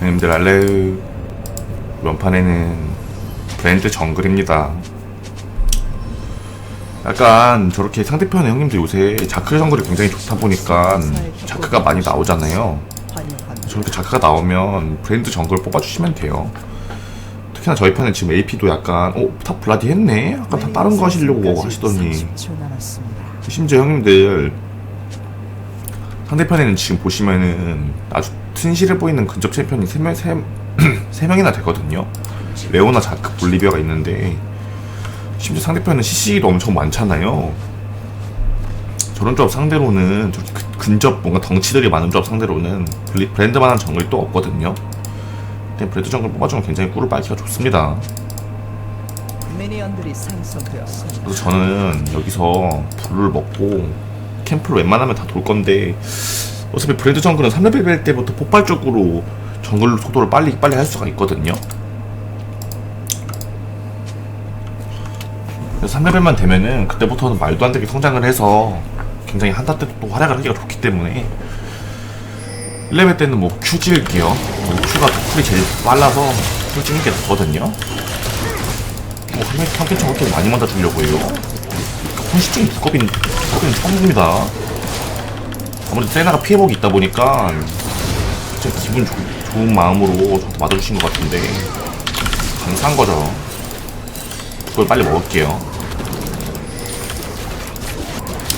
형님들 알레우 이번 판에는 브랜드 정글입니다. 약간 저렇게 상대편의 형님들 요새 자크 정글이 굉장히 좋다 보니까 자크가 많이 나오잖아요. 저렇게 자크가 나오면 브랜드 정글 뽑아주시면 돼요. 특히나 저희 편은 지금 AP도 약간 어? 탑 블라디 했네? 아까 다 다른 거 하시려고 하시더니. 심지어 형님들 상대편에는 지금 보시면은 아주 튼실해 보이는 근접 챔피언이 3명, 3, 세명이나 되거든요. 레오나 자크 볼리비아가 있는데 심지어 상대편은 CC도 엄청 많잖아요. 저런 조합 상대로는 근- 근접 뭔가 덩치들이 많은 조합 상대로는 브랜드만한 정글이 또 없거든요. 근데 브랜드 정글 뽑아주면 굉장히 꿀을 빨기가 좋습니다. 그래서 저는 여기서 불을 먹고 캠프를 웬만하면 다 돌 건데 어차피 브랜드 정글은 3레벨 때부터 폭발적으로 정글 속도를 빨리 빨리 할 수가 있거든요. 그래서 3레벨만 되면은 그때부터는 말도 안 되게 성장을 해서 굉장히 한타 때도 또 활약을 하기가 좋기 때문에 1레벨 때는 뭐 Q 찍을게요. 뭐 Q가 쿨이 제일 빨라서 Q 찍는 게 낫거든요. 뭐 한개 저렇게 많이 맞아주려고 해요. 헌시증이 두꺼빈 두꺼비는 처음입니다. 아무래도 세나가 피해복이 있다 보니까 진짜 기분 좋, 좋은 마음으로 저한테 맞아주신 것 같은데 감사한 거죠. 그걸 빨리 먹을게요.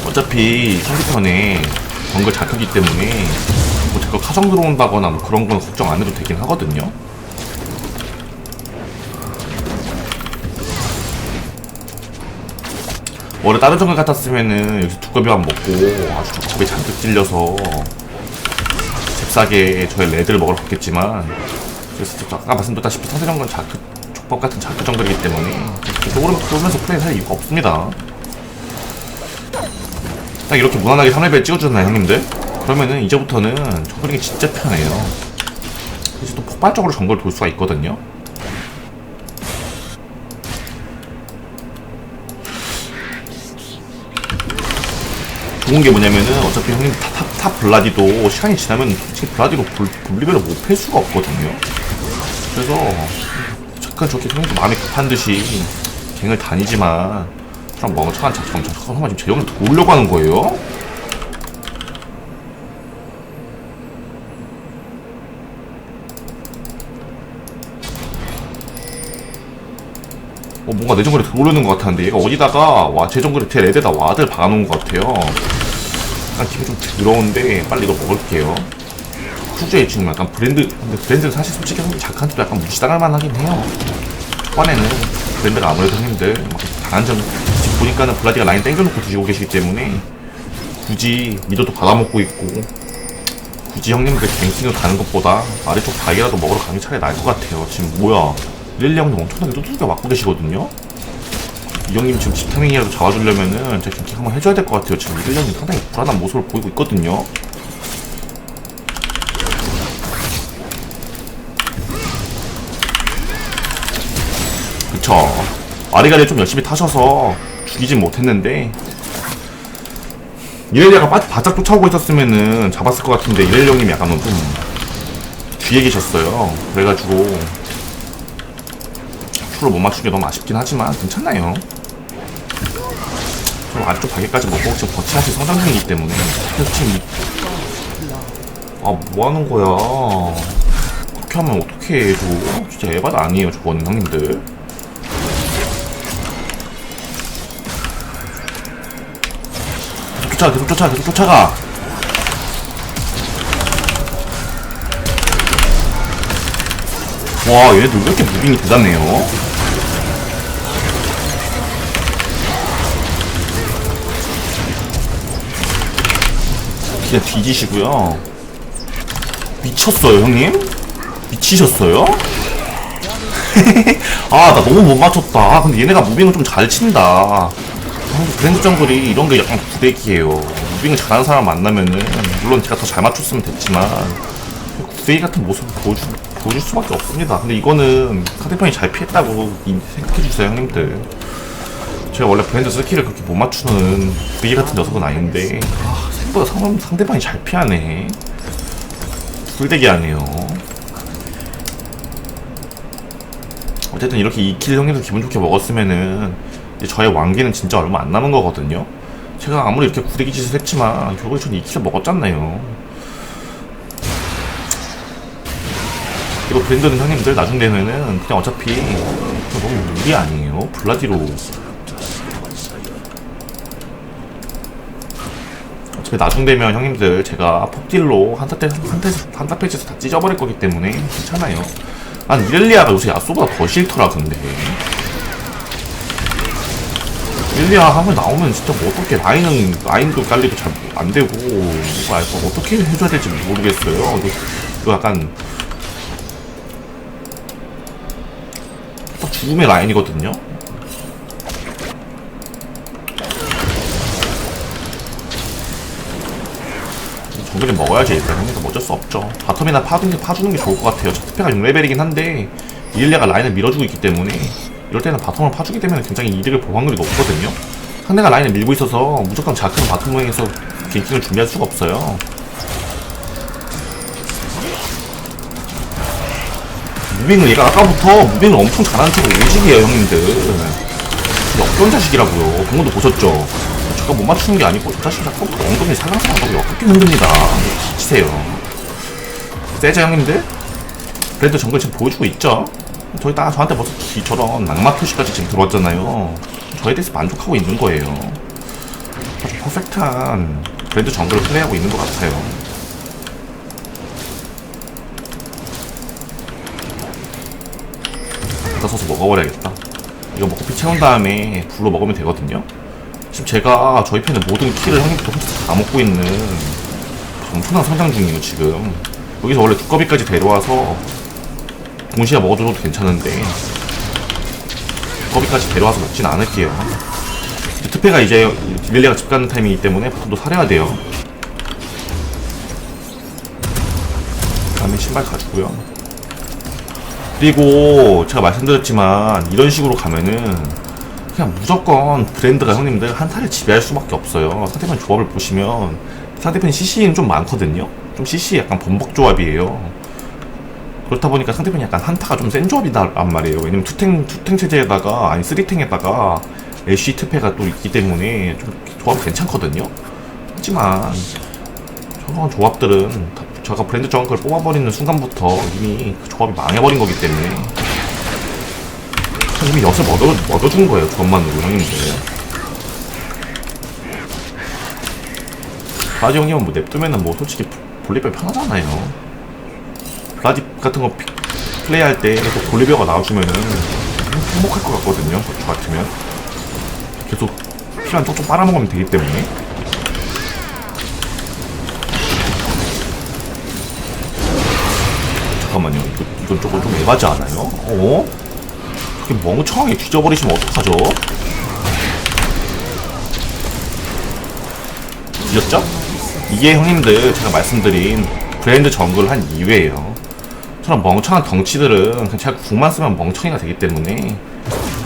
어차피 상대편에 정글 잡혔기 때문에 뭐 제가 카정 들어온다거나 뭐 그런 건 걱정 안 해도 되긴 하거든요. 원래 다른 정글 같았으면은 여기서 두꺼비만 먹고 아주 두꺼비 잔뜩 찔려서 잽싸게 저의 레드를 먹으러 갔겠지만 그래서 또 아까 말씀드렸다시피 상대 정글은 자크 족밥 같은 자크 정글이기 때문에 이렇게 오르면 그러면서 플레이를 할 이유가 없습니다. 딱 이렇게 무난하게 3레벨 찍어주잖아요 형님들? 그러면은 이제부터는 정글이 진짜 편해요. 이제 또 폭발적으로 정글 돌 수가 있거든요 좋은 게 뭐냐면은 어차피 형님 탑, 탑, 탑 블라디도 시간이 지나면 솔직히 블라디로 불, 분리별로 못팰 수가 없거든요. 그래서 잠깐 저렇게 형님도 마음이 급한 듯이 갱을 다니지만 그럼 뭐 잠깐 잠깐 잠깐 잠깐만 지금 재영을 도우려고 하는 거예요? 어, 뭔가 내 정글에 들어오려는 것 같았는데 얘가 어디다가 와 제 정글에 제 레드에다 와드를 박아놓은 것 같아요 약간 기분 좀 더러운데 빨리 이거 먹을게요. 후주에 지금 약간 브랜드 근데 브랜드는 사실 솔직히 작한테도 약간 무시당할 만하긴 해요. 초반에는 브랜드가 아무래도 형님들 막 강한 점. 지금 보니까는 블라디가 라인 땡겨놓고 드시고 계시기 때문에 굳이 미도도 받아먹고 있고 굳이 형님들 갱킹을 가는 것보다 아래쪽 바위라도 먹으러 가는 게 차라리 나을 것 같아요. 지금 뭐야. 릴리 형님 엄청나게 두들겨 맞고 계시거든요 이 형님 지금 집타밍이라도 잡아주려면은 제가 갱킹 한번 해줘야 될 것 같아요. 지금 릴리 형님 상당히 불안한 모습을 보이고 있거든요. 그쵸. 아리가리 좀 열심히 타셔서 죽이진 못했는데 이렐리아가 바, 바짝 쫓아오고 있었으면은 잡았을 것 같은데 이렐리 형님이 약간 좀 뒤에 계셨어요. 그래가지고 큐를 못 맞추기 너무 아쉽긴 하지만 괜찮나요 좀 아래쪽 가게까지 먹고 지금 버티하시 성장 중이기 때문에. 그래서 지금 이... 아 뭐하는 거야? 그렇게 하면 어떻게 해줘 진짜 에바도 아니에요 저거는 형님들. 쫓아가 계속 쫓아가 계속 쫓아가. 와 얘네들 왜 이렇게 무빙이 대단해요 그냥 뒤지시고요. 미쳤어요 형님? 미치셨어요? 아 나 너무 못 맞췄다. 아, 근데 얘네가 무빙을 좀 잘 친다. 아, 브랜드 정글이 이런 게 약간 구대기예요. 무빙을 잘하는 사람 만나면은 물론 제가 더 잘 맞췄으면 됐지만 구대기 같은 모습을 보여줄, 보여줄 수밖에 없습니다. 근데 이거는 상대편이 잘 피했다고 이- 생각해주세요 형님들. 제가 원래 브랜드 스킬을 그렇게 못 맞추는 구대기 같은 녀석은 아닌데. 아, 생각보다 상, 상대방이 잘 피하네. 불대기 아니에요. 어쨌든 이렇게 2킬 형님도 기분 좋게 먹었으면은 저의 왕기는 진짜 얼마 안 남은 거거든요. 제가 아무리 이렇게 구대기 짓을 했지만 결국에 전 2킬 먹었잖아요. 그리고 브랜드는 형님들 나중 되면은 그냥 어차피 너무 무리 아니에요. 블라디로. 어차피 나중 되면 형님들 제가 폭딜로 한타 때 한타 페이지에서 다 찢어버릴 거기 때문에 괜찮아요. 난 이렐리아가 요새 야쏘보다 더 싫더라 근데 이렐리아 한번 나오면 진짜 뭐 어떻게 라인은 라인도 깔리도 잘안 되고 거 어떻게 해줘야 될지 모르겠어요. 이거 약간 딱 죽음의 라인이거든요. 정글이 먹어야지 일단 형님들 뭐 어쩔 수 없죠. 바텀이나 파주는 게, 파주는 게 좋을 것 같아요. 스페가 6레벨이긴 한데 이일리아가 라인을 밀어주고 있기 때문에 이럴 때는 바텀을 파주게 되면 굉장히 이득을 볼 확률이 높거든요. 상대가 라인을 밀고 있어서 무조건 자크는 바텀에서 갱킹을 준비할 수가 없어요. 무빙을 얘가 아까부터 무빙을 엄청 잘하는 척을 오직이에요 형님들. 역전 자식이라고요. 그것도 보셨죠 제가 못 맞추는 게 아니고 저 자식 자꾸 엉덩이 살랑살랑하고 역겹게 흔듭니다. 치세요. 세자 형님들? 브랜드 정글 지금 보여주고 있죠? 저희 딱 저한테 벌써 기, 저런 낙마 표시까지 지금 들어왔잖아요. 저에 대해서 만족하고 있는 거예요. 아주 퍼펙트한 브랜드 정글을 플레이하고 있는 것 같아요. 갖다 써서 먹어버려야겠다. 이거 먹고 피 채운 다음에 불로 먹으면 되거든요 지금 제가 저희 편의 모든 키를 형님부터 혼자 다 먹고 있는 엄청난 성장 중이에요 지금. 여기서 원래 두꺼비까지 데려와서 동시에 먹어줘도 괜찮은데 두꺼비까지 데려와서 먹진 않을게요. 특패가 이제 릴리아가 집 가는 타이밍이기 때문에 바텀도 사려야 돼요. 다음에 신발 가지고요. 그리고 제가 말씀드렸지만 이런 식으로 가면은 그냥 무조건 브랜드가 형님들 한타를 지배할 수밖에 없어요. 상대편 조합을 보시면 상대편 CC는 좀 많거든요. 좀 CC 약간 범벅 조합이에요. 그렇다 보니까 상대편이 약간 한타가 좀 센 조합이란 말이에요. 왜냐면 투탱 투탱 체제에다가 아니 쓰리탱에다가 애쉬 특패가 또 있기 때문에 좀 조합이 괜찮거든요. 하지만 저런 조합들은 다 제가 브랜드 정글 뽑아버리는 순간부터 이미 그 조합이 망해버린 거기 때문에 이미 엿을 먹어, 먹어준 거예요, 조합만으로, 형님들. 블라디 형님은 뭐 냅두면은 뭐 솔직히 볼리베어 편하잖아요. 블라디 같은 거 피- 플레이할 때 계속 볼리베어가 나와주면은 행복할 것 같거든요, 저 같으면. 계속 피만 쪽쪽 빨아먹으면 되기 때문에. 잠깐만요, 이건 조금 좀 에바지 않아요? 어? 그렇게 멍청하게 뒤져버리시면 어떡하죠? 뒤졌죠? 이게 형님들 제가 말씀드린 브랜드 정글 한 이유예요. 저런 멍청한 덩치들은 그냥 제가 궁만 쓰면 멍청이가 되기 때문에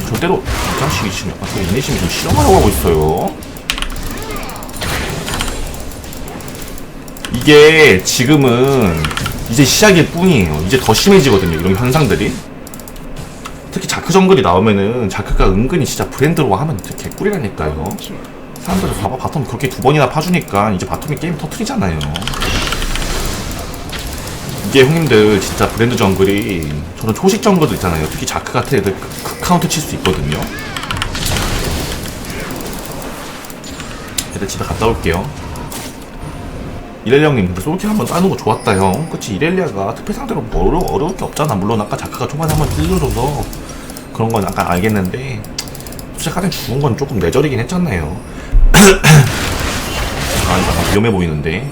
절대로 이 자식이 지금 약간 그 이내심이 좀 실험하려고 하고 있어요. 이게 지금은 이제 시작일 뿐이에요. 이제 더 심해지거든요. 이런 현상들이. 자크 정글이 나오면은 자크가 은근히 진짜 브랜드로 하면 진짜 개꿀이라니까요. 사람들이 봐봐 바텀 그렇게 두 번이나 파주니까 이제 바텀이 게임 터트리잖아요. 이게 형님들 진짜 브랜드 정글이 저는 초식 정글도 있잖아요. 특히 자크 같은 애들 그- 그 카운트 칠 수 있거든요. 일단 집에 갔다 올게요. 이렐리아 형님 근데 솔킬 한번 따는 거 좋았다 형 그치 이렐리아가 특패 상대로 뭐 어려, 어려울 게 없잖아 물론 아까 자크가 초반에 한번 찔러줘서 그런 건 약간 알겠는데 시작하는 죽은 건 조금 내절이긴 했잖아요. 아 이거 약간 위험해 보이는데.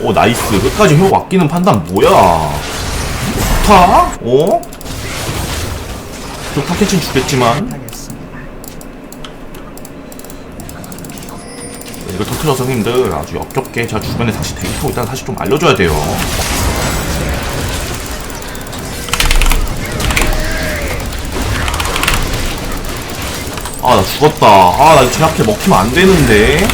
오 나이스. 끝까지 효 아끼는 판단 뭐야? 좋다. 어? 또 타켓은 주겠지만 이거 터트려서 형님들 아주 역겹게 제가 주변에 다시 대기하고 있다는 사실 좀 알려줘야 돼요 아 나 죽었다 아나 이거 제약해 먹히면 안 되는데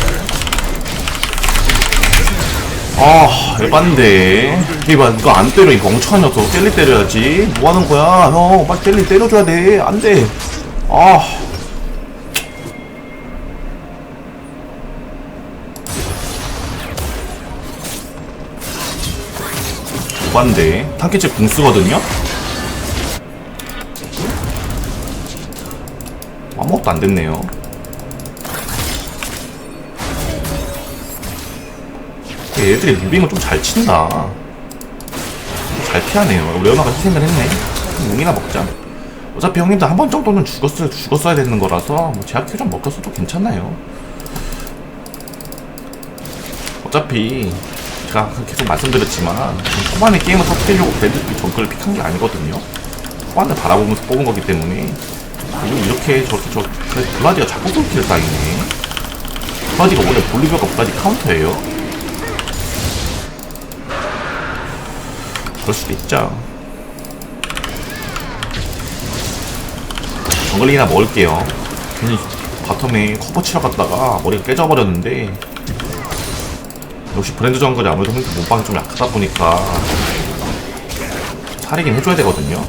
아, 에반데. 이봐, 이거 안 때려, 이 멍청한 녀석. 젤리 때려야지. 뭐 하는 거야, 형. 빨리 젤리 때려줘야 돼. 안 돼. 아. 에반데. 탄캐치 공 쓰거든요? 아무것도 안 됐네요. 얘들이 무빙을 좀 잘 친다. 잘 피하네요. 레오나가 희생을 했네. 용이나 먹자. 어차피 형님도 한번 정도는 죽었어야, 죽었어야 되는 거라서, 뭐, 제약 큐 좀 먹었어도 괜찮나요? 어차피, 제가 계속 말씀드렸지만, 초반에 게임을 터뜨리려고 브랜드 정글을 픽한 게 아니거든요. 초반을 바라보면서 뽑은 거기 때문에, 그리고 이렇게 저렇게 저, 블라디가 자꾸 꿀키를 쌓이네. 블라디가 원래 볼리비아가 블라디 카운터예요. 그럴 수도 있죠. 정글링이나 먹을게요. 괜히 바텀에 커버 치러 갔다가 머리가 깨져버렸는데 역시 브랜드 정글이 아무래도 몸빵이 좀 약하다 보니까 살이긴 해줘야 되거든요.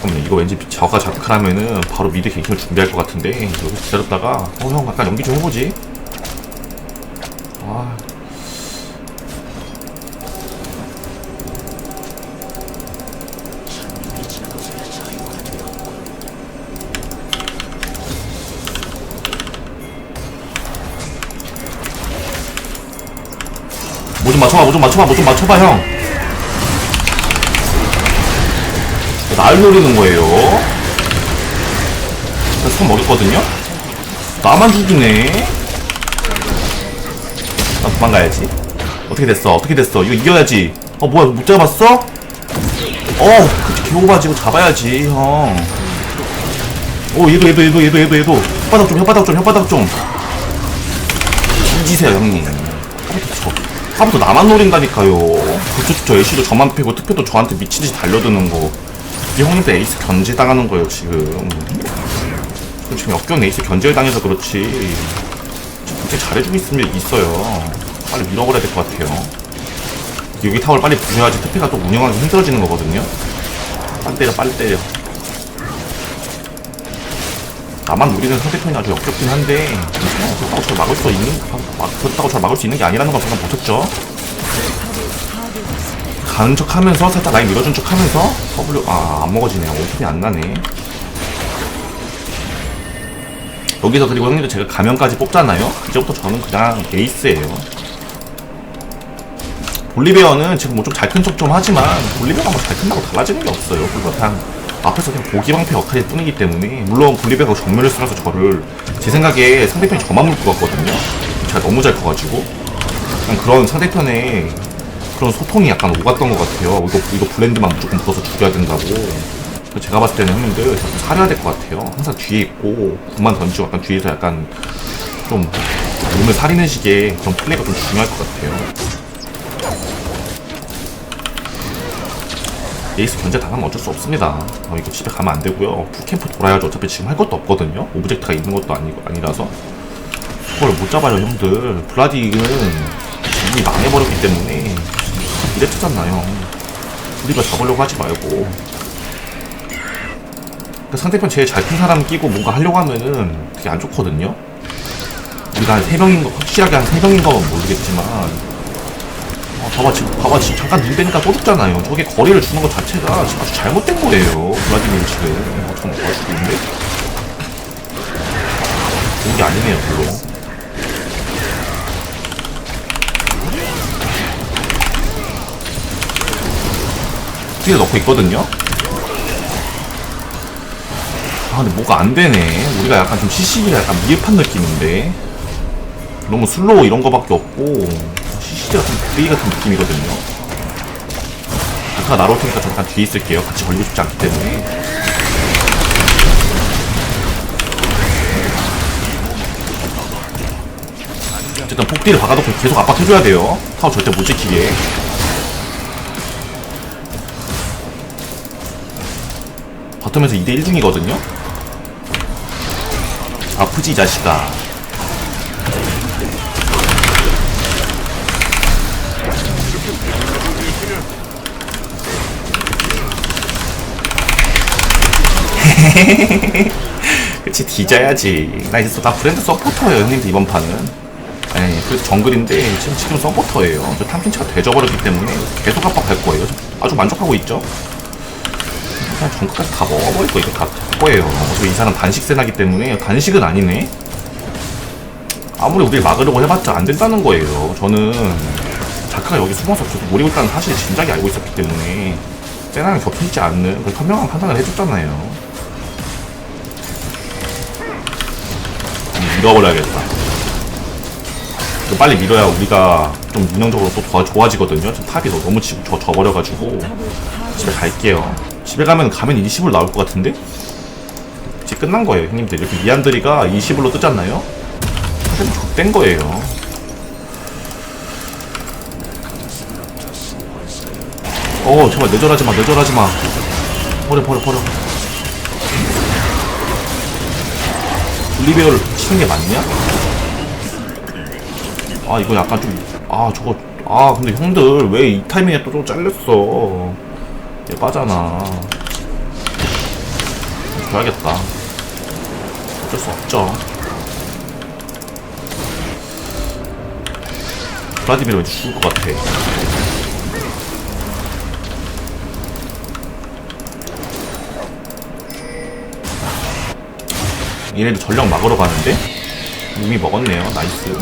잠깐만요. 이거 왠지 저가 자크하면은 바로 미드 갱킹을 준비할 것 같은데 여기 기다렸다가 어 형 약간 연기 좀 해보지. 아 맞춰봐, 뭐 좀 맞춰봐, 뭐 좀 맞춰봐, 형. 날 노리는 거예요. 손 먹였거든요? 나만 죽이네. 나 도망가야지. 어떻게 됐어? 어떻게 됐어? 이거 이겨야지. 어, 뭐야, 못 잡았어? 어, 그치, 개오바지고 잡아야지, 형. 오, 얘도, 얘도, 얘도, 얘도, 얘도, 얘도. 혓바닥 좀, 혓바닥 좀, 혓바닥 좀. 뒤지세요, 형님. 저, 하부터 나만 노린다니까요. 그쪽 저 애쉬도 저만 패고 투표도 저한테 미친듯이 달려드는 거. 이 형님들 에이스 견제당하는 거예요, 지금. 지금 역경 에이스 견제를 당해서 그렇지. 진짜 잘해주고 있으면 있어요. 빨리 밀어버려야 될 것 같아요. 여기 타워를 빨리 부셔야지 투표가 또 운영하기 힘들어지는 거거든요. 빨리 때려, 빨리 때려. 나만 노리는 상대편이 아주 역겹긴 한데. 그렇다고 저 막을 수 있는 막, 그렇다고 저 막을 수 있는 게 아니라는 걸 방금 보셨죠? 가는 척 하면서 살짝 라인 밀어준 척 하면서 W 아안 먹어지네요. 오픈이 안 나네. 여기서 그리고 형님들 제가 가면까지 뽑잖아요. 이제부터 저는 그냥 에이스예요. 볼리베어는 지금 뭐 좀 잘 큰 척 좀 하지만 볼리베어가 뭐 잘 큰다고 달라지는 게 없어요. 그냥 앞에서 그냥 보기 방패 역할일 뿐이기 때문에 물론 볼리베어가 정면을 쓰라서 저를 제 생각에 상대편이 저만 물 것 같거든요. 제가 너무 잘 커가지고 그냥 그런 상대편의 그런 소통이 약간 오갔던 것 같아요. 이거 이거 블렌드만 무조건 불어서 죽여야 된다고. 제가 봤을 때는 형님들 자꾸 사려야 될 것 같아요. 항상 뒤에 있고 공만 던지고 약간 뒤에서 약간 좀 몸을 사리는 식의 그런 플레이가 좀 중요할 것 같아요. 에이스 견제 당하면 어쩔 수 없습니다. 어, 이거 집에 가면 안 되고요. 풀캠프 돌아야죠. 어차피 지금 할 것도 없거든요. 오브젝트가 있는 것도 아니고 아니라서 그걸 못 잡아요, 형들. 블라디는 이미 망해버렸기 때문에 이랬잖아요. 우리가 잡으려고 하지 말고. 그 상대편 제일 잘 큰 사람 끼고 뭔가 하려고 하면은 되게 안 좋거든요. 우리가 한 3명인 거, 확실하게 한 3명인 거면 모르겠지만, 어, 봐봐, 지금, 봐봐, 지금 잠깐 눈 대니까 또 죽잖아요. 저게 거리를 주는 것 자체가 지금 아주 잘못된 거예요. 블라디밀 지금. 어, 좀 멋있는데? 좋은 게 아니네요, 별로. 뒤에 넣고 있거든요? 아, 근데 뭐가 안 되네. 우리가 약간 좀 CC기가 약간 미흡한 느낌인데. 너무 슬로우 이런 거밖에 없고, CC기가 좀 브레이 같은 느낌이거든요. 아까 나올 테니까 잠깐 뒤에 있을게요. 같이 걸리고 싶지 않기 때문에. 어쨌든 폭딜을 박아놓고 계속 압박해줘야 돼요. 타워 절대 못 지키게. 바텀에서 2대1 중이거든요? 아프지 이 자식아 그치 뒤져야지. 나 이제 나 브랜드 서포터예요 형님들 이번 판은. 네, 그래서 정글인데 지금 지금 서포터예요. 저 탐킨치가 되져버렸기 때문에 계속 압박할 거예요. 아주 만족하고 있죠? 그냥 정글까지 다 먹어버릴 거예요. 이거 다할 거예요. 어차피 이 사람 단식 세나기 때문에 단식은 아니네. 아무리 우리를 막으려고 해봤자 안 된다는 거예요. 저는 자카가 여기 숨어서 계속 노리고 있다는 사실을 진작에 알고 있었기 때문에 세나랑 겹치지 않는 그 현명한 판단을 해줬잖아요 밀어버려야겠다. 이거 빨리 밀어야 우리가 좀 운영적으로 또 더 좋아지거든요. 지금 탑이 너무 지금 저, 져버려가지고. 집에 갈게요. 집에 가면 가면 20을 나올 것 같은데? 이제 끝난 거예요 형님들. 이렇게 미안들이가 20으로 뜨잖아요? 족된 거예요. 어 제발 내절하지 마 내절하지 마. 버려 버려 버려 올리베어를 치는 게 맞냐? 아 이거 약간 좀 아 저거 아 근데 형들 왜 이 타이밍에 또 좀 잘렸어? 얘 빠잖아. 줘야겠다. 어쩔 수 없죠. 블라디미르 왠지 죽을 것 같아 얘네들 전력 막으러 가는데? 이미 먹었네요. 나이스.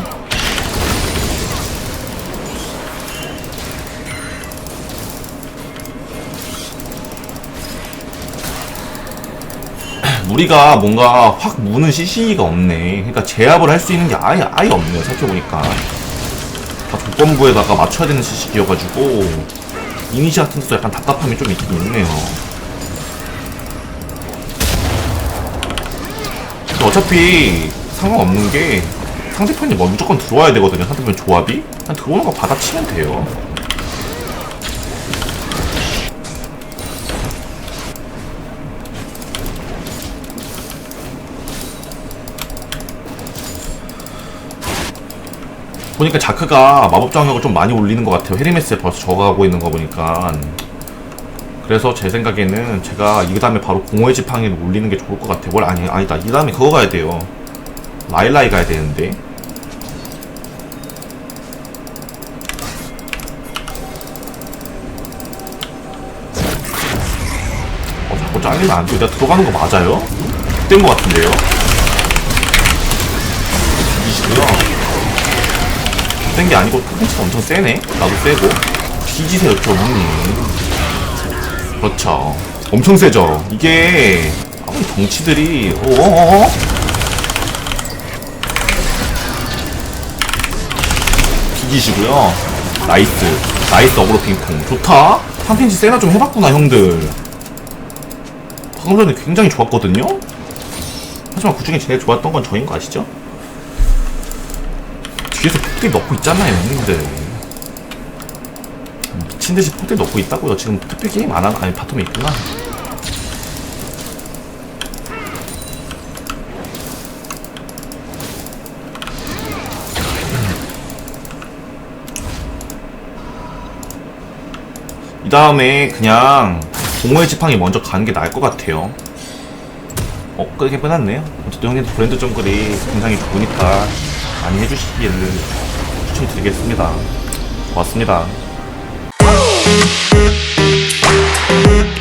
우리가 뭔가 확 무는 CC가 없네. 그러니까 제압을 할 수 있는 게 아예 아예 없네요. 생각해보니까 다 조건부에다가 맞춰야 되는 CC기여가지고 이니시 같은 데서 약간 답답함이 좀 있긴 있네요. 근데 어차피 상관없는 게 상대편이 뭐 무조건 들어와야 되거든요. 상대편 조합이 그냥 들어오는 거 받아치면 돼요. 보니까 자크가 마법 장력을 좀 많이 올리는 것 같아요. 헤르메스에 벌써 적어가고 있는 거 보니까. 그래서 제 생각에는 제가 이 다음에 바로 공허의 지팡이를 올리는 게 좋을 것 같아요. 뭘 아니 아니다. 이 다음에 그거 가야 돼요. 라일라이 가야 되는데. 어 자꾸 잘리면 안 돼. 내가 들어가는 거 맞아요? 된거 같은데요? 이시고요. 센게 아니고 콘텐츠가 엄청 세네. 나도 세고. 뒤지세요 좀 형님. 그렇죠. 엄청 세죠. 이게 아무리 덩치들이 어어어 비기시고요. 나이스. 나이스 어그로 핑퐁. 좋다. 탐켄치 세나 좀 해봤구나 형들. 방금 전에 굉장히 좋았거든요. 하지만 그 중에 제일 좋았던 건 저인 거 아시죠? 뒤에서 폭대 넣고 있잖아요 형님들. 미친듯이 포대 넣고 있다고요. 지금 투표 게임 안 하나? 아니, 바텀에 있구나. 이 다음에 그냥 공허의 지팡이 먼저 가는 게 나을 것 같아요. 어, 끄게 끝났네요. 어쨌든 형님 브랜드 정글이 굉장히 좋으니까 많이 해주시기를 추천드리겠습니다. 고맙습니다. Thank you.